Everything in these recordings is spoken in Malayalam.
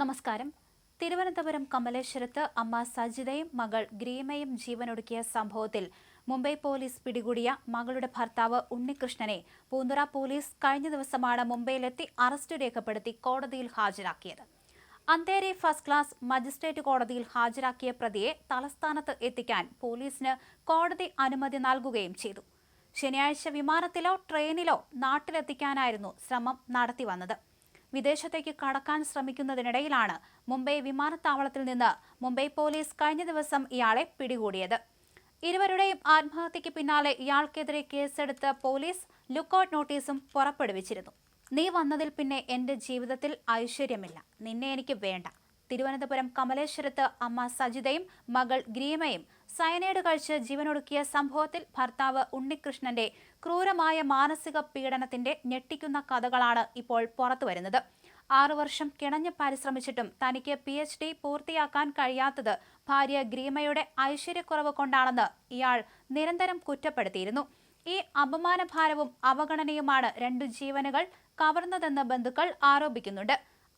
നമസ്കാരം. തിരുവനന്തപുരം കമലേശ്വരത്ത് അമ്മ സജിതയും മകൾ ഗ്രീമയും ജീവനൊടുക്കിയ സംഭവത്തിൽ മുംബൈ പോലീസ് പിടികൂടിയ മകളുടെ ഭർത്താവ് ഉണ്ണികൃഷ്ണനെ പൂന്തുറ പോലീസ് കഴിഞ്ഞ ദിവസമാണ് മുംബൈയിലെത്തി അറസ്റ്റ് രേഖപ്പെടുത്തി കോടതിയിൽ ഹാജരാക്കിയത്. അന്തേരി ഫസ്റ്റ് ക്ലാസ് മജിസ്ട്രേറ്റ് കോടതിയിൽ ഹാജരാക്കിയ പ്രതിയെ തലസ്ഥാനത്ത് എത്തിക്കാൻ പോലീസിന് കോടതി അനുമതി നൽകുകയും ചെയ്തു. ശനിയാഴ്ച വിമാനത്തിലോ ട്രെയിനിലോ നാട്ടിലെത്തിക്കാനായിരുന്നു ശ്രമം നടത്തിവന്നത്. വിദേശത്തേക്ക് കടക്കാൻ ശ്രമിക്കുന്നതിനിടയിലാണ് മുംബൈ വിമാനത്താവളത്തിൽ നിന്ന് മുംബൈ പോലീസ് കഴിഞ്ഞ ദിവസം ഇയാളെ പിടികൂടിയത്. ഇരുവരുടെയും ആത്മഹത്യയ്ക്ക് പിന്നാലെ ഇയാൾക്കെതിരെ കേസെടുത്ത് പോലീസ് ലുക്കൌട്ട് നോട്ടീസും പുറപ്പെടുവിച്ചിരുന്നു. നീ വന്നതിൽ പിന്നെ എന്റെ ജീവിതത്തിൽ ഐശ്വര്യമില്ല. നിന്നെ എനിക്ക് വേണ്ട. തിരുവനന്തപുരം കമലേശ്വരത്ത് അമ്മ സജിതയും മകൾ ഗ്രീമയും സയനൈഡ് കഴിച്ച് ജീവനൊടുക്കിയ സംഭവത്തിൽ ഭർത്താവ് ഉണ്ണികൃഷ്ണന്റെ ക്രൂരമായ മാനസിക പീഡനത്തിന്റെ ഞെട്ടിക്കുന്ന കഥകളാണ് ഇപ്പോൾ പുറത്തുവരുന്നത്. ആറു വർഷം കിണഞ്ഞ് പരിശ്രമിച്ചിട്ടും തനിക്ക് പി എച്ച് ഡി പൂർത്തിയാക്കാൻ കഴിയാത്തത് ഭാര്യ ഗ്രീമയുടെ ഐശ്വര്യക്കുറവ് കൊണ്ടാണെന്ന് ഇയാൾ നിരന്തരം കുറ്റപ്പെടുത്തിയിരുന്നു. ഈ അപമാനഭാരവും അവഗണനയുമാണ് രണ്ടു ജീവനുകൾ കവർന്നതെന്ന് ബന്ധുക്കൾ ആരോപിക്കുന്നുണ്ട്.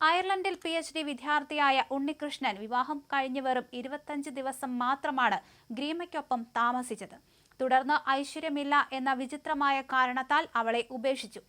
അയർലൻഡിൽ പി എച്ച് ഡി വിദ്യാർത്ഥിയായ ഉണ്ണികൃഷ്ണൻ വിവാഹം കഴിഞ്ഞ് വെറും ഇരുപത്തഞ്ച് ദിവസം മാത്രമാണ് ഗ്രീമയ്ക്കൊപ്പം താമസിച്ചത്. തുടർന്ന് ഐശ്വര്യമില്ല എന്ന വിചിത്രമായ കാരണത്താൽ അവളെ ഉപേക്ഷിച്ചു.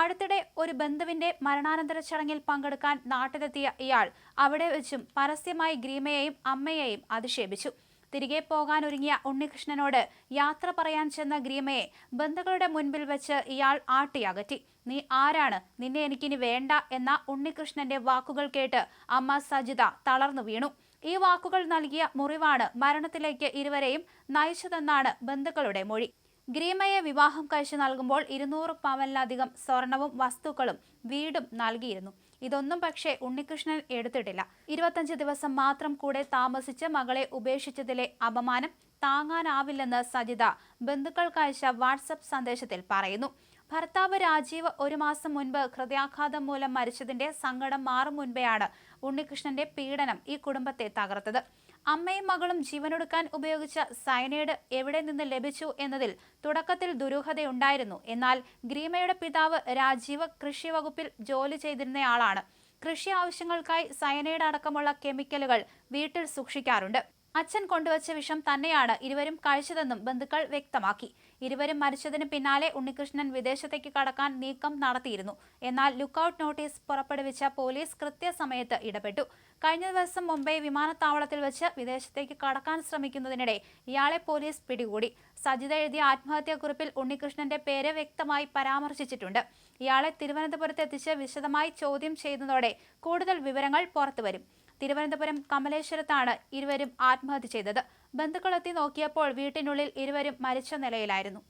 അടുത്തിടെ ഒരു ബന്ധുവിന്റെ മരണാനന്തര ചടങ്ങിൽ പങ്കെടുക്കാൻ നാട്ടിലെത്തിയ ഇയാൾ അവിടെ വെച്ചും പരസ്യമായി ഗ്രീമയെയും അമ്മയെയും അധിക്ഷേപിച്ചു. തിരികെ പോകാൻ പോകാനൊരുങ്ങിയ ഉണ്ണികൃഷ്ണനോട് യാത്ര പറയാൻ ചെന്ന ഗ്രീമയെ ബന്ധുക്കളുടെ മുൻപിൽ വെച്ച് ഇയാൾ ആട്ടിയകറ്റി നീ ആരാണ്? നിന്നെ എനിക്കിനി വേണ്ട എന്ന ഉണ്ണികൃഷ്ണന്റെ വാക്കുകൾ കേട്ട് അമ്മ സജിത തളർന്നു വീണു. ഈ വാക്കുകൾ നൽകിയ മുറിവാണ് മരണത്തിലേക്ക് ഇരുവരെയും നയിച്ചതെന്നാണ് ബന്ധുക്കളുടെ മൊഴി. ഗ്രീമയെ വിവാഹം കഴിച്ചു നൽകുമ്പോൾ ഇരുന്നൂറ് പവനിലധികം സ്വർണവും വസ്തുക്കളും വീടും നൽകിയിരുന്നു. ഇതൊന്നും പക്ഷേ ഉണ്ണികൃഷ്ണൻ എടുത്തിട്ടില്ല. ഇരുപത്തഞ്ച് ദിവസം മാത്രം കൂടെ താമസിച്ച് മകളെ ഉപേക്ഷിച്ചതിലെ അപമാനം താങ്ങാനാവില്ലെന്ന് സജിത ബന്ധുക്കൾക്കയച്ച വാട്സപ്പ് സന്ദേശത്തിൽ പറയുന്നു. ഭർത്താവ് രാജീവ് ഒരു മാസം മുൻപ് ഹൃദയാഘാതം മൂലം മരിച്ചതിന്റെ സങ്കടം മാറും മുൻപെയാണ് ഉണ്ണികൃഷ്ണന്റെ പീഡനം ഈ കുടുംബത്തെ തകർത്തത്. അമ്മയും മകളും ജീവനൊടുക്കാൻ ഉപയോഗിച്ച സയനൈഡ് എവിടെ നിന്ന് ലഭിച്ചു എന്നതിൽ തുടക്കത്തിൽ ദുരൂഹതയുണ്ടായിരുന്നു. എന്നാൽ ഗ്രീമയുടെ പിതാവ് രാജീവ് കൃഷി വകുപ്പിൽ ജോലി ചെയ്തിരുന്നയാളാണ്. കൃഷി ആവശ്യങ്ങൾക്കായി സയനൈഡ് അടക്കമുള്ള കെമിക്കലുകൾ വീട്ടിൽ സൂക്ഷിക്കാറുണ്ട്. അച്ഛൻ കൊണ്ടുവച്ച വിഷം തന്നെയാണ് ഇരുവരും കഴിച്ചതെന്നും ബന്ധുക്കൾ വ്യക്തമാക്കി. ഇരുവരും മരിച്ചതിന് പിന്നാലെ ഉണ്ണികൃഷ്ണൻ വിദേശത്തേക്ക് കടക്കാൻ നീക്കം നടത്തിയിരുന്നു. എന്നാൽ ലുക്കൌട്ട് നോട്ടീസ് പുറപ്പെടുവിച്ച പോലീസ് കൃത്യസമയത്ത് ഇടപെട്ടു. കഴിഞ്ഞ ദിവസം മുംബൈ വിമാനത്താവളത്തിൽ വെച്ച് വിദേശത്തേക്ക് കടക്കാൻ ശ്രമിക്കുന്നതിനിടെ ഇയാളെ പോലീസ് പിടികൂടി. സജിത എഴുതിയ ആത്മഹത്യാക്കുറിപ്പിൽ ഉണ്ണികൃഷ്ണന്റെ പേര് വ്യക്തമായി പരാമർശിച്ചിട്ടുണ്ട്. ഇയാളെ തിരുവനന്തപുരത്ത് എത്തിച്ച് വിശദമായി ചോദ്യം ചെയ്യുന്നതോടെ കൂടുതൽ വിവരങ്ങൾ പുറത്തുവരും. തിരുവനന്തപുരം കമലേശ്വരത്താണ് ഇരുവരും ആത്മഹത്യ ചെയ്തത്. ബന്ധുക്കളെത്തി നോക്കിയപ്പോൾ വീട്ടിനുള്ളിൽ ഇരുവരും മരിച്ച നിലയിലായിരുന്നു.